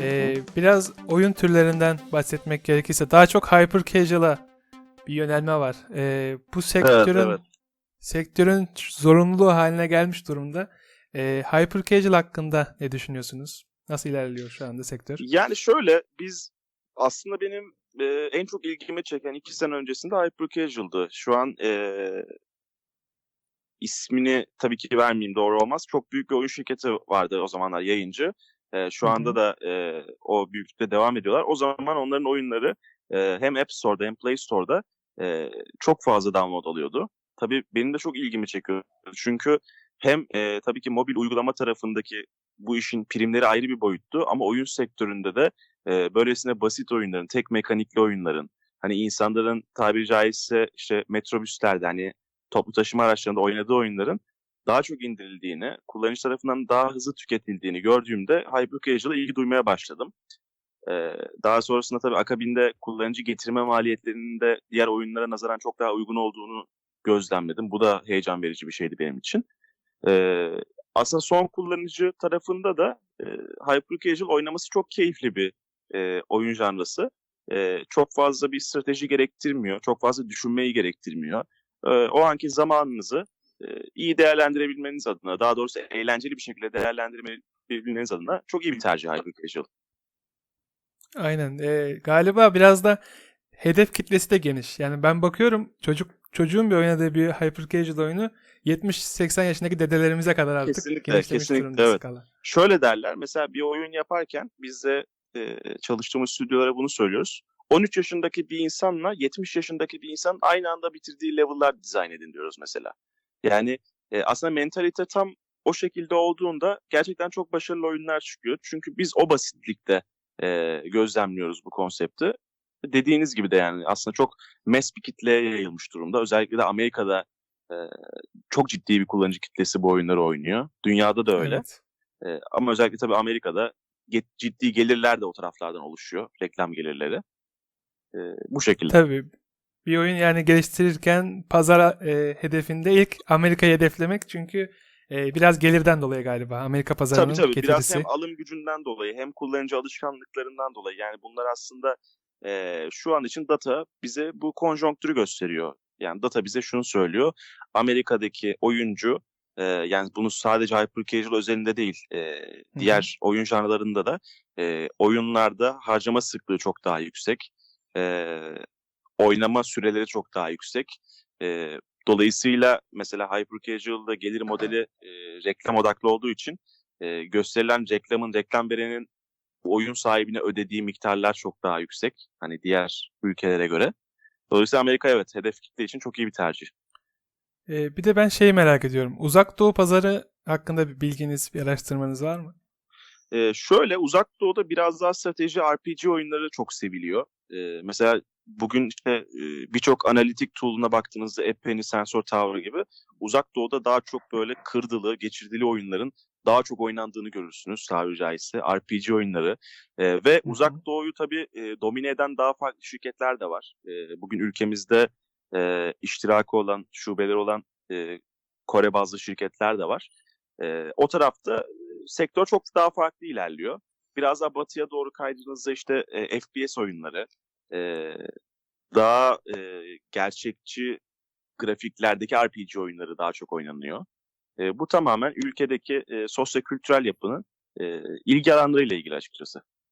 Ee, biraz oyun türlerinden bahsetmek gerekirse daha çok hyper casual'a bir yönelme var. Ee, bu sektörün evet. sektörün zorunluluğu haline gelmiş durumda. Ee, hyper casual hakkında ne düşünüyorsunuz? Nasıl ilerliyor şu anda sektör? Yani şöyle biz aslında benim e, en çok ilgimi çeken iki sene öncesinde Hyper Casual'dı. Şu an e, ismini tabii ki vermeyeyim doğru olmaz. Çok büyük bir oyun şirketi vardı o zamanlar yayıncı. E, şu anda da e, o büyüklükte devam ediyorlar. O zaman onların oyunları e, hem App Store'da hem Play Store'da e, çok fazla download alıyordu. Tabii benim de çok ilgimi çekiyor. Çünkü hem e, tabii ki mobil uygulama tarafındaki bu işin primleri ayrı bir boyuttu ama oyun sektöründe de e, böylesine basit oyunların, tek mekanikli oyunların, hani insanların tabiri caizse işte metrobüslerde hani toplu taşıma araçlarında oynadığı oyunların daha çok indirildiğini, kullanıcı tarafından daha hızlı tüketildiğini gördüğümde Hyper Casual'a ilgi duymaya başladım. Ee, daha sonrasında tabii akabinde kullanıcı getirme maliyetlerinin de diğer oyunlara nazaran çok daha uygun olduğunu gözlemledim. Bu da heyecan verici bir şeydi benim için. Ee, aslında son kullanıcı tarafında da e, Hyper Casual oynaması çok keyifli bir e, oyun janrası. E, çok fazla bir strateji gerektirmiyor, çok fazla düşünmeyi gerektirmiyor. E, o anki zamanınızı iyi değerlendirebilmeniz adına, daha doğrusu eğlenceli bir şekilde değerlendirebilmeniz adına çok iyi bir tercih Hyper Casual. Aynen. Ee, galiba biraz da hedef kitlesi de geniş. Yani ben bakıyorum çocuk çocuğun bir oynadığı bir hyper casual oyunu 70-80 yaşındaki dedelerimize kadar artık Kesinlikle, kesinlikle, durumda evet. skala. Şöyle derler, mesela bir oyun yaparken biz de e, çalıştığımız stüdyolara bunu söylüyoruz. 13 yaşındaki bir insanla 70 yaşındaki bir insan aynı anda bitirdiği level'lar dizayn edin diyoruz mesela. Yani e, aslında mentalite tam o şekilde olduğunda gerçekten çok başarılı oyunlar çıkıyor. Çünkü biz o basitlikte e, gözlemliyoruz bu konsepti. Dediğiniz gibi de yani aslında çok mass bir kitleye yayılmış durumda. Özellikle de Amerika'da e, çok ciddi bir kullanıcı kitlesi bu oyunları oynuyor. Dünyada da öyle. Evet. Ee, ama özellikle tabii Amerika'da ciddi gelirler de o taraflardan oluşuyor. Reklam gelirleri. Ee, bu şekilde. Tabii. Bir oyun yani geliştirirken pazar e, hedefinde ilk Amerika'yı hedeflemek çünkü e, biraz gelirden dolayı galiba Amerika pazarının Tabii tabii. Biraz getirisi. hem alım gücünden dolayı hem kullanıcı alışkanlıklarından dolayı. Yani bunlar aslında e, şu an için data bize bu konjonktürü gösteriyor. Yani data bize şunu söylüyor. Amerika'daki oyuncu e, yani bunu sadece Hyper Casual özelinde değil e, diğer oyun janrlarında da e, oyunlarda harcama sıklığı çok daha yüksek. E, oynama süreleri çok daha yüksek. E, dolayısıyla mesela Hyper Casual'da gelir modeli e, reklam odaklı olduğu için e, gösterilen reklamın, reklam verenin oyun sahibine ödediği miktarlar çok daha yüksek. Hani diğer ülkelere göre. Dolayısıyla Amerika evet hedef kitle için çok iyi bir tercih. E, bir de ben şeyi merak ediyorum. Uzak Doğu pazarı hakkında bir bilginiz, bir araştırmanız var mı? Ee, şöyle uzak doğuda biraz daha strateji RPG oyunları çok seviliyor. Ee, mesela bugün işte e, birçok analitik tool'una baktığınızda Epeni, Sensor Tower gibi uzak doğuda daha çok böyle kırdılı, geçirdili oyunların daha çok oynandığını görürsünüz tabiri caizse. RPG oyunları. Ee, ve hı. uzak doğuyu tabii e, domine eden daha farklı şirketler de var. Ee, bugün ülkemizde e, iştirakı olan, şubeleri olan e, Kore bazlı şirketler de var. E, o tarafta e, sektör çok daha farklı ilerliyor. Biraz daha batıya doğru kaydığınızda işte e, FPS oyunları, e, daha e, gerçekçi grafiklerdeki RPG oyunları daha çok oynanıyor. E, bu tamamen ülkedeki e, sosyo-kültürel yapının e, ilgi alanlarıyla ilgili açıkçası.